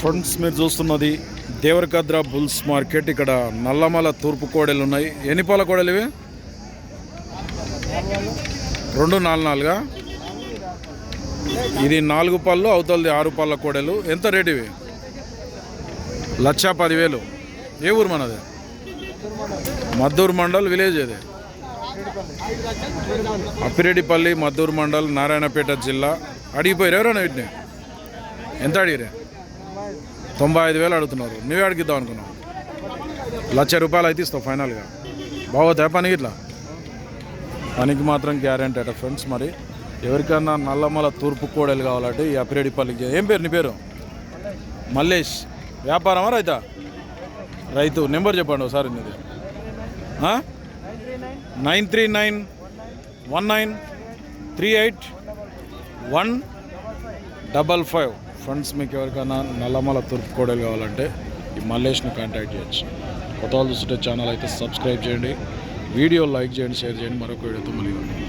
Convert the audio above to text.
Friends మీరు చూస్తున్నది Devarakadra bulls market. ఇక్కడ నల్లమల తూర్పు కోడలు ఉన్నాయి. ఎన్ని పాల కోడలు ఇవి? రెండు నాలుగు నాలుగా? ఇది నాలుగు పళ్ళు అవతలది ఆరు పళ్ళ కోడలు. ఎంత రేట్ ఇవి? లక్ష పదివేలు. ఏ ఊరు మనది? మద్దూరు మండల్ విలేజ్ ఇది. అప్పిరెడ్డిపల్లి మద్దూరు మండల్ నారాయణపేట జిల్లా. అడిగిపోయారు ఎవరైనా వీటిని? ఎంత అడిగిరే తొంభై ఐదు వేలు అడుగుతున్నారు. నువ్వే అడిగిద్దాం అనుకున్నావు. లక్ష రూపాయలు అయితే ఇస్తావు ఫైనల్గా. బాగోతే పనికి ఇట్లా. పనికి మాత్రం గ్యారెంటీ అట ఫ్రెండ్స్ మరి. ఎవరికన్నా నల్లమల తూర్పు కోడలు కావాలంటే ఈ అప్పిరెడ్డిపల్లికి ఏం పేరు నీ పేరు? మల్లేష్. వ్యాపారమా రైతా? రైతు. నెంబర్ చెప్పండి ఒకసారి నీది. Nine three nine one nine three eight one double five. Friends మీకు ఎవరికైనా నల్లమల తూర్పు కోడలు కావాలంటే ఈ మల్లేష్ని కాంటాక్ట్ చేయొచ్చు. కొత్త వాళ్ళు చూస్తుంటే ఛానల్ అయితే సబ్స్క్రైబ్ చేయండి. వీడియో లైక్ చేయండి షేర్ చేయండి. మరొక వీడియోతో మళ్ళీ